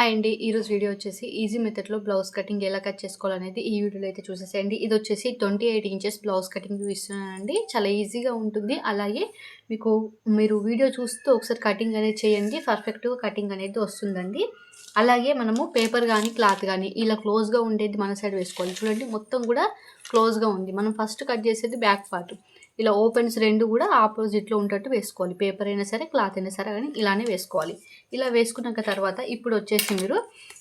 Hi అండి. ఈరోజు video వచ్చేసి ఈజీ మెథడ్లో బ్లౌజ్ కటింగ్ ఎలా కట్ చేసుకోవాలనేది ఈ వీడియోలో అయితే చూసేసేయండి. ఇది వచ్చేసి twenty eight inches blouse cutting చూపిస్తున్నానండి. చాలా ఈజీగా ఉంటుంది. అలాగే మీకు మీరు వీడియో చూస్తూ ఒకసారి కటింగ్ అనేది చేయండి. పర్ఫెక్ట్గా కటింగ్ అనేది వస్తుందండి. అలాగే మనము పేపర్ కానీ క్లాత్ కానీ ఇలా క్లోజ్గా ఉండేది మన సైడ్ వేసుకోవాలి. చూడండి మొత్తం కూడా క్లోజ్గా ఉంది. మనం ఫస్ట్ కట్ చేసేది బ్యాక్ పార్ట్ ఇలా ఓపెన్స్ రెండు కూడా ఆపోజిట్లో ఉండేట్టు వేసుకోవాలి. పేపర్ అయినా సరే క్లాత్ అయినా సరే కానీ ఇలానే వేసుకోవాలి. ఇలా వేసుకున్నాక తర్వాత ఇప్పుడు వచ్చేసి మీరు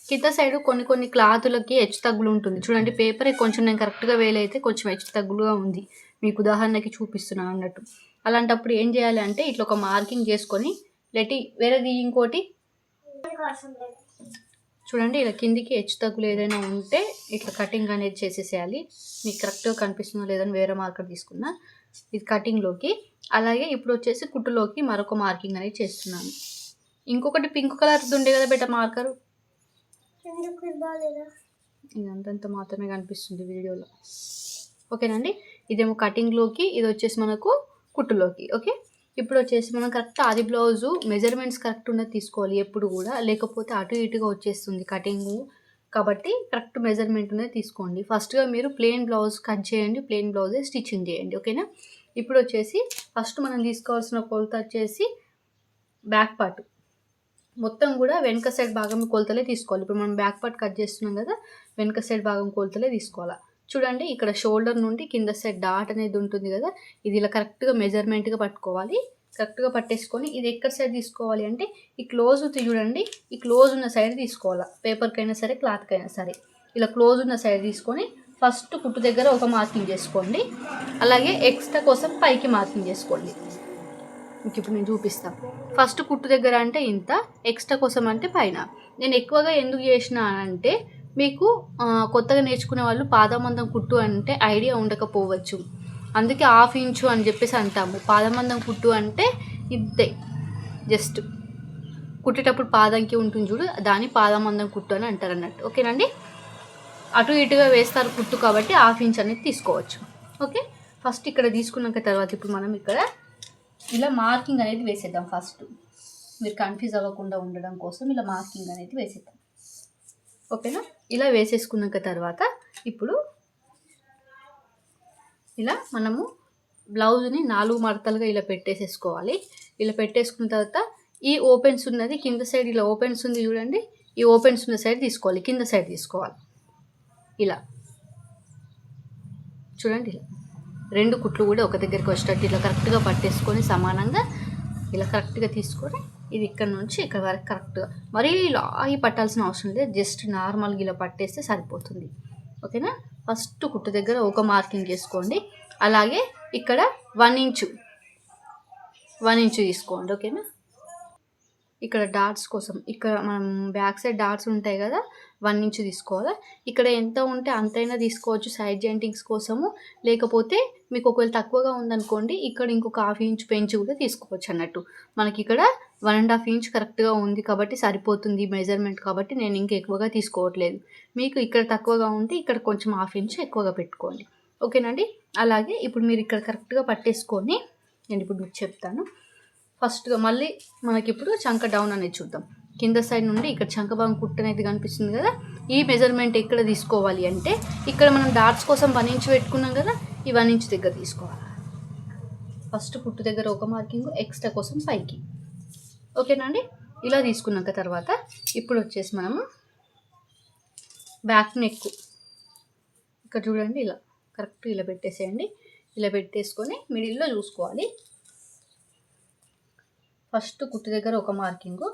కింద సైడ్ కొన్ని కొన్ని క్లాతులకి హెచ్చు తగ్గులు ఉంటుంది. చూడండి పేపర్ కొంచెం నేను కరెక్ట్గా వేలైతే కొంచెం హెచ్చు తగ్గులుగా ఉంది. మీకు ఉదాహరణకి చూపిస్తున్నాను అన్నట్టు. అలాంటప్పుడు ఏం చేయాలి అంటే ఇట్లా ఒక మార్కింగ్ చేసుకొని లెటి వేరేది ఇంకోటి? చూడండి ఇలా కిందికి హెచ్చు తగ్గులు ఏదైనా ఉంటే ఇట్లా కటింగ్ అనేది చేసేసేయాలి. మీకు కరెక్ట్గా కనిపిస్తుందో లేదని వేరే మార్కర్ తీసుకున్నా. ఇది కటింగ్లోకి అలాగే ఇప్పుడు వచ్చేసి కుట్టులోకి మరొక మార్కింగ్ అనేది చేస్తున్నాను. ఇంకొకటి పింక్ కలర్ ఉండే కదా బెట మార్కరు ఇదంతంత మాత్రమే కనిపిస్తుంది వీడియోలో. ఓకేనండి? ఇదేమో కటింగ్లోకి ఇది వచ్చేసి మనకు కుట్టులోకి ఓకే? ఇప్పుడు వచ్చేసి మనం కరెక్ట్ ఆది బ్లౌజు మెజర్మెంట్స్ కరెక్ట్ ఉన్నది తీసుకోవాలి ఎప్పుడు కూడా. లేకపోతే అటు ఇటుగా వచ్చేస్తుంది కటింగు కాబట్టి కరెక్ట్ మెజర్మెంట్ ఉన్నది తీసుకోండి. ఫస్ట్గా మీరు ప్లెయిన్ బ్లౌజ్ కట్ చేయండి ప్లెయిన్ బ్లౌజే స్టిచ్చింగ్ చేయండి ఓకేనా ఇప్పుడు వచ్చేసి ఫస్ట్ మనం తీసుకోవాల్సిన కొలత వచ్చేసి బ్యాక్ పార్ట్ మొత్తం కూడా వెనక సైడ్ భాగం కొలతలే తీసుకోవాలి. ఇప్పుడు మనం బ్యాక్ పార్ట్ కట్ చేస్తున్నాం కదా వెనక సైడ్ భాగం కొలతలే తీసుకోవాలి? చూడండి ఇక్కడ షోల్డర్ నుండి కింద సైడ్ డాట్ అనేది ఉంటుంది కదా ఇది ఇలా కరెక్ట్గా మెజర్మెంట్గా పట్టుకోవాలి. కరెక్ట్గా పట్టేసుకొని ఇది ఎక్కడ సైడ్ తీసుకోవాలి అంటే ఈ క్లోజ్ చూడండి ఈ క్లోజ్ ఉన్న సైడ్ తీసుకోవాలి. పేపర్కైనా సరే క్లాత్కైనా సరే. ఇలా క్లోజ్ ఉన్న సైడ్ తీసుకొని ఫస్ట్ కుట్టు దగ్గర ఒక మార్కింగ్ చేసుకోండి. అలాగే ఎక్స్ట్రా కోసం పైకి మార్కింగ్ చేసుకోండి. మీకు ఇప్పుడు నేను చూపిస్తాను ఫస్ట్ కుట్టు దగ్గర అంటే ఇంత ఎక్స్ట్రా కోసం అంటే పైన. నేను ఎక్కువగా ఎందుకు చేసిన అంటే మీకు కొత్తగా నేర్చుకునే వాళ్ళు పాదమందం కుట్టు అంటే ఐడియా ఉండకపోవచ్చు. అందుకే హాఫ్ ఇంచు అని చెప్పేసి అంటాము. పాదమందం కుట్టు అంటే ఇద్దే. జస్ట్ కుట్టేటప్పుడు పాదంకి ఉంటుంది చూడు దాన్ని పాదమందం కుట్టు అని అంటారు అన్నట్టు. ఓకేనండి? అటు ఇటుగా వేస్తారు కుట్టు కాబట్టి హాఫ్ ఇంచ్ అనేది తీసుకోవచ్చు. ఓకే? ఫస్ట్ ఇక్కడ తీసుకున్నాక తర్వాత ఇప్పుడు మనం ఇక్కడ ఇలా మార్కింగ్ అనేది వేసేద్దాం ఫస్ట్. మీరు కన్ఫ్యూజ్ అవ్వకుండా ఉండడం కోసం ఇలా మార్కింగ్ అనేది వేసేద్దాం. ఓకేనా? ఇలా వేసేసుకున్నాక తర్వాత ఇప్పుడు ఇలా మనము బ్లౌజ్ని నాలుగు మడతలుగా ఇలా పెట్టేసేసుకోవాలి. ఇలా పెట్టేసుకున్న తర్వాత ఈ ఓపెన్స్ ఉన్నది కింద సైడ్ ఇలా ఓపెన్స్ ఉంది చూడండి. ఈ ఓపెన్స్ ఉన్న సైడ్ తీసుకోవాలి. కింద సైడ్ తీసుకోవాలి. ఇలా. చూడండి ఇలా. రెండు కుట్లు కూడా ఒక దగ్గరికి వచ్చేటట్టు ఇలా కరెక్ట్గా పట్టేసుకొని సమానంగా ఇలా కరెక్ట్గా తీసుకొని ఇది ఇక్కడ నుంచి ఇక్కడ వరకు కరెక్ట్గా. మరీ లాగి పట్టాల్సిన అవసరం లేదు. జస్ట్ నార్మల్గా ఇలా పట్టేస్తే సరిపోతుంది. ఓకేనా? ఫస్ట్ కుట్టు దగ్గర ఒక మార్కింగ్ చేసుకోండి. అలాగే ఇక్కడ వన్ ఇంచు వన్ ఇంచు తీసుకోండి. ఓకేనా? ఇక్కడ డాట్స్ కోసం. ఇక్కడ మనం బ్యాక్ సైడ్ డాట్స్ ఉంటాయి కదా వన్ ఇంచ్ తీసుకోవాలి? ఇక్కడ ఎంత ఉంటే అంతైనా తీసుకోవచ్చు సైడ్ జాయింటింగ్స్ కోసము. లేకపోతే మీకు ఒకవేళ తక్కువగా ఉందనుకోండి ఇక్కడ ఇంకొక హాఫ్ ఇంచ్ పెంచి కూడా తీసుకోవచ్చు అన్నట్టు. మనకి ఇక్కడ వన్ అండ్ హాఫ్ ఇంచ్ కరెక్ట్గా ఉంది కాబట్టి సరిపోతుంది మెజర్మెంట్ కాబట్టి నేను ఇంకా ఎక్కువగా తీసుకోవట్లేదు. మీకు ఇక్కడ తక్కువగా ఉంటే ఇక్కడ కొంచెం హాఫ్ ఇంచ్ ఎక్కువగా పెట్టుకోండి. ఓకేనండి అలాగే ఇప్పుడు మీరు ఇక్కడ కరెక్ట్గా పట్టేసుకొని నేను ఇప్పుడు మీకు చెప్తాను. ఫస్ట్గా మళ్ళీ మనకి ఇప్పుడు చంక డౌన్ అనేది చూద్దాం. కింద సైడ్ నుండి ఇక్కడ చంక భాగం కుట్టు అనేది కనిపిస్తుంది కదా ఈ మెజర్మెంట్ ఎక్కడ తీసుకోవాలి అంటే ఇక్కడ మనం డాట్స్ కోసం వన్ ఇంచ్ పెట్టుకున్నాం కదా ఈ వన్ ఇంచ్ దగ్గర తీసుకోవాలి. ఫస్ట్ కుట్టు దగ్గర ఒక మార్కింగ్ ఎక్స్ట్రా కోసం పైకి ఓకేనండి ఇలా తీసుకున్నాక తర్వాత ఇప్పుడు వచ్చేసి మనము బ్యాక్ నెక్ ఇక్కడ చూడండి ఇలా కరెక్ట్ ఇలా పెట్టేసేయండి. ఇలా పెట్టేసుకొని మిడిల్లో చూసుకోవాలి. ఫస్ట్ కుట్టు దగ్గర ఒక మార్కింగు.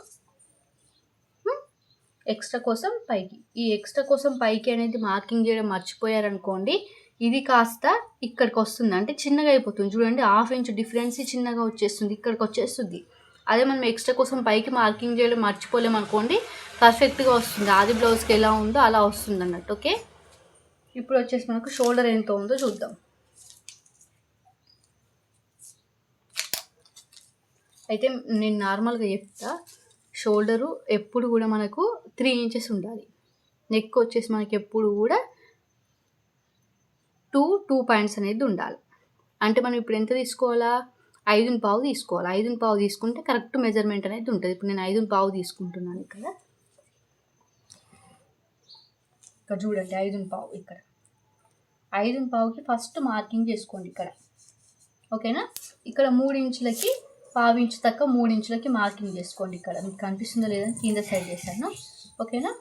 ఎక్స్ట్రా కోసం పైకి. ఈ ఎక్స్ట్రా కోసం పైకి అనేది మార్కింగ్ చేయడం మర్చిపోయారనుకోండి ఇది కాస్త ఇక్కడికి వస్తుంది. అంటే చిన్నగా అయిపోతుంది. చూడండి హాఫ్ ఇంచ్ డిఫరెన్స్ చిన్నగా వచ్చేస్తుంది ఇక్కడికి వచ్చేస్తుంది. అదే మనం ఎక్స్ట్రా కోసం పైకి మార్కింగ్ చేయడం మర్చిపోలేము అనుకోండి పర్ఫెక్ట్గా వస్తుంది. ఆది బ్లౌజ్కి ఎలా ఉందో అలా వస్తుంది అన్నట్టు ఓకే? ఇప్పుడు వచ్చేసి మనకు షోల్డర్ ఎంత ఉందో చూద్దాం. అయితే నేను నార్మల్గా చెప్తా షోల్డరు ఎప్పుడు కూడా మనకు త్రీ ఇంచెస్ ఉండాలి. నెక్ వచ్చేసి మనకి ఎప్పుడు కూడా టూ టూ పాయింట్స్ అనేది ఉండాలి. అంటే మనం ఇప్పుడు ఎంత తీసుకోవాలా? ఐదుని పావు తీసుకోవాలి. ఐదుని పావు తీసుకుంటే కరెక్ట్ మెజర్మెంట్ అనేది ఉంటుంది. ఇప్పుడు నేను ఐదుని పావు తీసుకుంటున్నాను ఇక్కడ. ఇక్కడ చూడండి ఐదు పావు ఇక్కడ. ఐదు పావుకి ఫస్ట్ మార్కింగ్ చేసుకోండి ఇక్కడ. ఓకేనా? ఇక్కడ మూడు ఇంచులకి పావు ఇంచు తక్క మూడు ఇంచులకి మార్కింగ్ చేసుకోండి ఇక్కడ. మీకు కనిపిస్తుందో లేదని కింద సైడ్ చేశాను. ఓకేనా?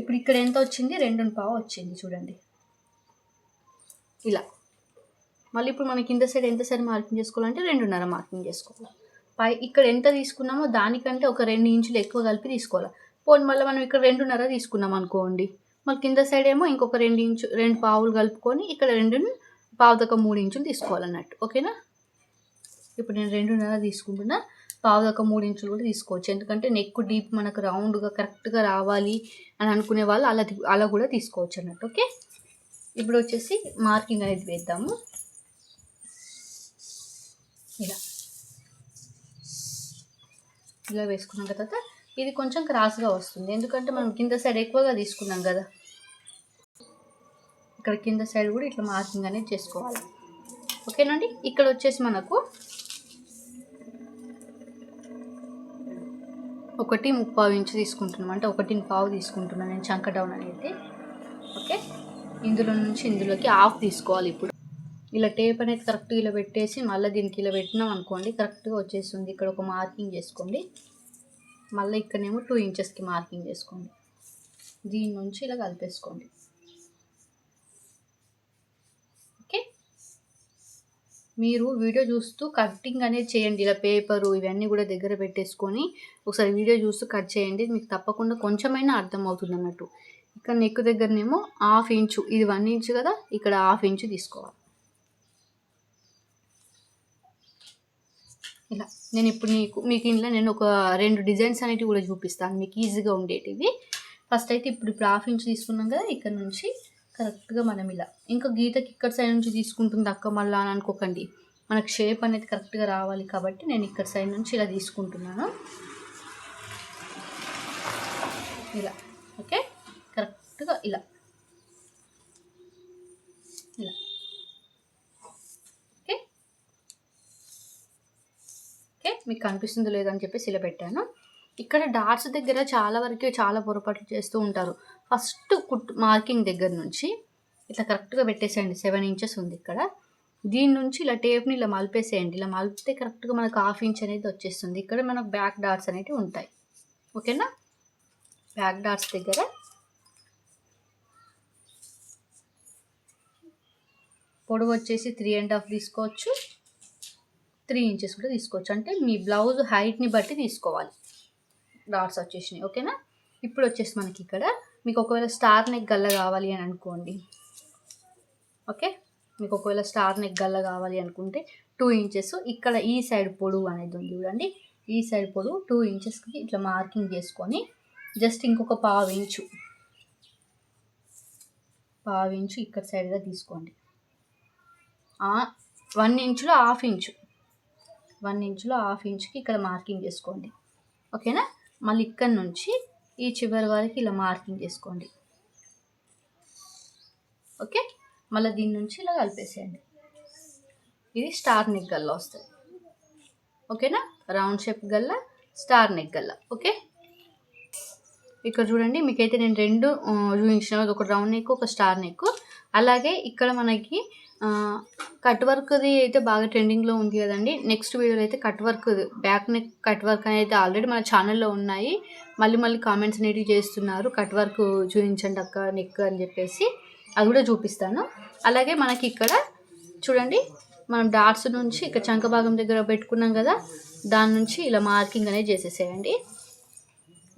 ఇప్పుడు ఇక్కడ ఎంత వచ్చింది? రెండు పావు వచ్చింది చూడండి. ఇలా. మళ్ళీ ఇప్పుడు మన కింద సైడ్ ఎంత సైడ్ మార్కింగ్ చేసుకోవాలంటే రెండున్నర మార్కింగ్ చేసుకోవాలి. పై ఇక్కడ ఎంత తీసుకున్నామో దానికంటే ఒక రెండు ఇంచులు ఎక్కువ కలిపి తీసుకోవాలి. పోనీ మళ్ళీ మనం ఇక్కడ రెండున్నర తీసుకున్నాం అనుకోండి. మళ్ళీ కింద సైడ్ ఏమో ఇంకొక రెండు ఇంచు రెండు పావులు కలుపుకొని ఇక్కడ రెండు పావు మూడు ఇంచులు తీసుకోవాలన్నట్టు. ఓకేనా? ఇప్పుడు నేను రెండున్నర తీసుకుంటున్నా పావు దాకా మూడు ఇంచులు కూడా తీసుకోవచ్చు. ఎందుకంటే నెక్ డీప్ మనకు రౌండ్గా కరెక్ట్గా రావాలి అని అనుకునే వాళ్ళు అలా అలా కూడా తీసుకోవచ్చు అన్నట్టు ఓకే? ఇప్పుడు వచ్చేసి మార్కింగ్ అనేది వేద్దాము. ఇలా. ఇలా వేసుకున్నాం తర్వాత ఇది కొంచెం క్రాస్గా వస్తుంది. ఎందుకంటే మనం కింద సైడ్ ఎక్కువగా తీసుకున్నాం కదా. ఇక్కడ కింద సైడ్ కూడా ఇట్లా మార్కింగ్ అనేది చేసుకోవాలి. ఓకేనండి? ఇక్కడ వచ్చేసి మనకు ఒకటి ముప్పావు ఇంచు తీసుకుంటున్నాం. అంటే ఒకటి పావు తీసుకుంటున్నాను నేను చంక డౌన్ అనేది. ఓకే? ఇందులో నుంచి ఇందులోకి హాఫ్ తీసుకోవాలి ఇప్పుడు. ఇలా టేప్ అనేది కరెక్ట్గా ఇలా పెట్టేసి మళ్ళీ దీనికి ఇలా పెట్టినాం అనుకోండి కరెక్ట్గా వచ్చేస్తుంది. ఇక్కడ ఒక మార్కింగ్ చేసుకోండి. మళ్ళీ ఇక్కడనేమో టూ ఇంచెస్కి మార్కింగ్ చేసుకోండి. దీని నుంచి ఇలా కలిపేసుకోండి ఓకే మీరు వీడియో చూస్తూ కటింగ్ అనేది చేయండి. ఇలా పేపరు ఇవన్నీ కూడా దగ్గర పెట్టేసుకొని ఒకసారి వీడియో చూస్తూ కట్ చేయండి. మీకు తప్పకుండా కొంచెమైనా అర్థం అవుతుంది అన్నట్టు. ఇక్కడ నెక్ దగ్గరనేమో హాఫ్ ఇంచు ఇది వన్ ఇంచు కదా ఇక్కడ హాఫ్ ఇంచు తీసుకోవాలి. ఇలా నేను ఇప్పుడు నీకు మీకు ఇంట్లో నేను ఒక రెండు డిజైన్స్ అనేటివి కూడా చూపిస్తాను. మీకు ఈజీగా ఉండేటివి. ఫస్ట్ అయితే ఇప్పుడు ఇప్పుడు హాఫ్ ఇంచ్ తీసుకున్నాం కదా ఇక్కడ నుంచి కరెక్ట్గా మనం ఇలా ఇంకా గీతకి ఇక్కడ సైడ్ నుంచి తీసుకుంటుంది అక్క మళ్ళా అని అనుకోకండి. మనకు షేప్ అనేది కరెక్ట్గా రావాలి కాబట్టి నేను ఇక్కడ సైడ్ నుంచి ఇలా తీసుకుంటున్నాను. ఇలా ఓకే? కరెక్ట్గా ఇలా. ఇలా. ఓకే? ఓకే? మీకు కనిపిస్తుందో లేదని చెప్పేసి ఇలా పెట్టాను. ఇక్కడ డాట్స్ దగ్గర చాలా వరకు చాలా పొరపాట్లు చేస్తూ ఉంటారు. ఫస్ట్ కుట్ మార్కింగ్ దగ్గర నుంచి ఇట్లా కరెక్ట్గా పెట్టేసేయండి. సెవెన్ ఇంచెస్ ఉంది ఇక్కడ. దీని నుంచి ఇలా టేప్ని ఇలా మలిపేసేయండి. ఇలా మలిపితే కరెక్ట్గా మనకు హాఫ్ ఇంచ్ అనేది వచ్చేస్తుంది. ఇక్కడ మనకు బ్యాక్ డాట్స్ అనేవి ఉంటాయి. ఓకేనా? బ్యాక్ డాట్స్ దగ్గర పొడవు వచ్చేసి త్రీ అండ్ హాఫ్ తీసుకోవచ్చు. త్రీ ఇంచెస్ కూడా తీసుకోవచ్చు. అంటే మీ బ్లౌజ్ హైట్ని బట్టి తీసుకోవాలి. డాట్స్ వచ్చేసినాయి ఓకేనా? ఇప్పుడు వచ్చేసి మనకి ఇక్కడ మీకు ఒకవేళ స్టార్ నెక్ గల్ల కావాలి అని అనుకోండి ఓకే? మీకు ఒకవేళ స్టార్ నెక్ గల్ల కావాలి అనుకుంటే టూ ఇంచెస్ ఇక్కడ ఈ సైడ్ పొడవు అనేది ఉంది చూడండి. ఈ సైడ్ పొడవు టూ ఇంచెస్కి ఇట్లా మార్కింగ్ చేసుకొని జస్ట్ ఇంకొక పావు ఇంచు పావు ఇంచు ఇక్కడ సైడ్గా తీసుకోండి. వన్ ఇంచులో హాఫ్ ఇంచు వన్ ఇంచులో హాఫ్ ఇంచుకి ఇక్కడ మార్కింగ్ చేసుకోండి ఓకేనా? మళ్ళీ ఇక్కడ నుంచి ఈ చివరి వరకు ఇలా మార్కింగ్ చేసుకోండి. ఓకే? మళ్ళీ దీని నుంచి ఇలా కలిపేసేయండి. ఇది స్టార్ నెక్ గల్ల వస్తుంది. ఓకేనా? రౌండ్ షేప్ గల్ల స్టార్ నెక్ గల్ల. ఓకే? ఇక్కడ చూడండి మీకైతే నేను రెండు చూపించిన ఒక రౌండ్ నెక్ ఒక స్టార్ నెక్. అలాగే ఇక్కడ మనకి కట్ వర్క్ది అయితే బాగా ట్రెండింగ్లో ఉంది కదండి. నెక్స్ట్ వీడియోలో అయితే cut work back neck cut work అనేది ఆల్రెడీ మన ఛానల్లో ఉన్నాయి. మళ్ళీ మళ్ళీ కామెంట్స్ అనేటివి చేస్తున్నారు. కట్ వర్క్ చూపించండి అక్క నెక్ అని చెప్పేసి. అది కూడా చూపిస్తాను. అలాగే మనకి ఇక్కడ చూడండి మనం డాట్స్ నుంచి ఇక్కడ చంక భాగం దగ్గర పెట్టుకున్నాం కదా దాని నుంచి ఇలా మార్కింగ్ అనేది చేసేసేయండి.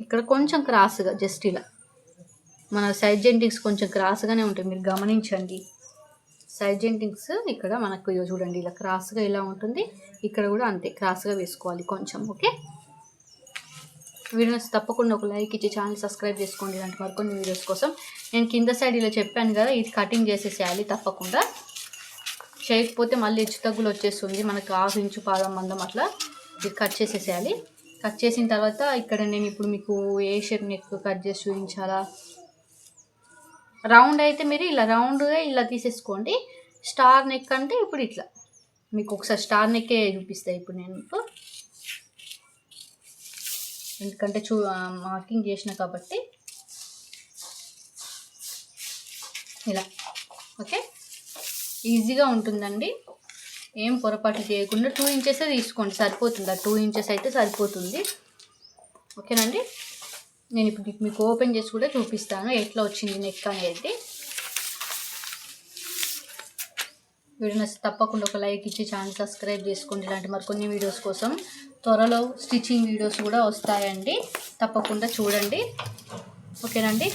ఇక్కడ కొంచెం క్రాస్గా జస్ట్ ఇలా. మన సైడ్ జెంటింగ్స్ కొంచెం క్రాస్గానే ఉంటాయి మీరు గమనించండి. సైడ్ జెంటింగ్స్ ఇక్కడ మనకు చూడండి ఇలా క్రాస్గా ఇలా ఉంటుంది. ఇక్కడ కూడా అంతే క్రాస్గా వేసుకోవాలి కొంచెం ఓకే? వీడియోస్ తప్పకుండా ఒక లైక్ ఇచ్చి ఛానల్ సబ్స్క్రైబ్ చేసుకోండి ఇలాంటి మరికొన్ని వీడియోస్ కోసం. నేను కింద సైడ్ ఇలా చెప్పాను కదా ఇది కటింగ్ చేసేసేయాలి తప్పకుండా. చేయకపోతే మళ్ళీ హెచ్చు తగ్గులు వచ్చేస్తుంది. మనకు హాఫ్ ఇంచు పాదం మందం అట్లా ఇది కట్ చేసేసేయాలి కట్ చేసిన తర్వాత ఇక్కడ నేను ఇప్పుడు మీకు ఏ షేప్ నెక్ కట్ చేసి చూపించాలా? రౌండ్ అయితే మీరు ఇలా రౌండ్గా ఇలా తీసేసుకోండి. స్టార్ నెక్ అంటే ఇప్పుడు ఇట్లా. మీకు ఒకసారి స్టార్ నెక్కే చూపిస్తాయి ఇప్పుడు నేను మీకు. ఎందుకంటే చూ మార్కింగ్ చేసిన కాబట్టి. ఇలా. ఓకే? ఈజీగా ఉంటుందండి. ఏం పొరపాటు చేయకుండా టూ ఇంచెసే తీసుకోండి. సరిపోతుంది? ఆ టూ ఇంచెస్ అయితే సరిపోతుంది. ఓకేనండి? నేను ఇప్పుడు మీకు- ఓపెన్ చేసి కూడా చూపిస్తాను. ఎట్లా వచ్చింది నెక్ అనేది. వీడియో నచ్చితే తప్పకుండా ఒక లైక్ ఇచ్చి ఛానల్ సబ్స్క్రైబ్ చేసుకోండి. ఇలాంటి మరికొన్ని వీడియోస్ కోసం త్వరలో స్టిచ్చింగ్ వీడియోస్ కూడా వస్తాయండి. తప్పకుండా చూడండి. ఓకేనండి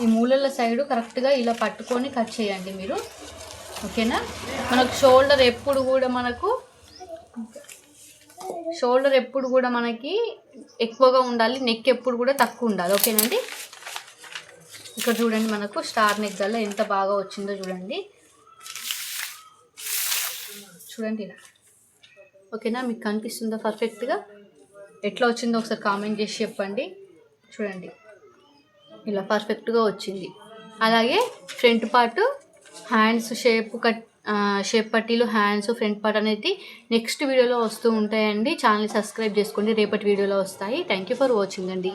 ఈ మూలల సైడు కరెక్ట్గా ఇలా పట్టుకొని కట్ చేయండి మీరు. ఓకేనా? మనకు షోల్డర్ ఎప్పుడు కూడా మనకు షోల్డర్ ఎప్పుడు కూడా మనకి ఎక్కువగా ఉండాలి నెక్ ఎప్పుడు కూడా తక్కువ ఉండాలి. ఓకేనండి ఇక్కడ చూడండి మనకు స్టార్ నెక్ గల్ల ఎంత బాగా వచ్చిందో చూడండి. చూడండి ఇలా. ఓకేనా? మీకు కనిపిస్తుందా పర్ఫెక్ట్గా ఎట్లా వచ్చిందో ఒకసారి కామెంట్ చేసి చెప్పండి. చూడండి. ఇలా పర్ఫెక్ట్గా వచ్చింది. అలాగే front part hands shape cut shape పట్టీలు హ్యాండ్స్ ఫ్రంట్ పార్ట్ అనేది నెక్స్ట్ వీడియోలో వస్తూ ఉంటాయండి. ఛానల్ సబ్స్క్రైబ్ చేసుకోండి. రేపటి వీడియోలో వస్తాయి. థ్యాంక్ యూ ఫర్ వాచింగ్ అండి.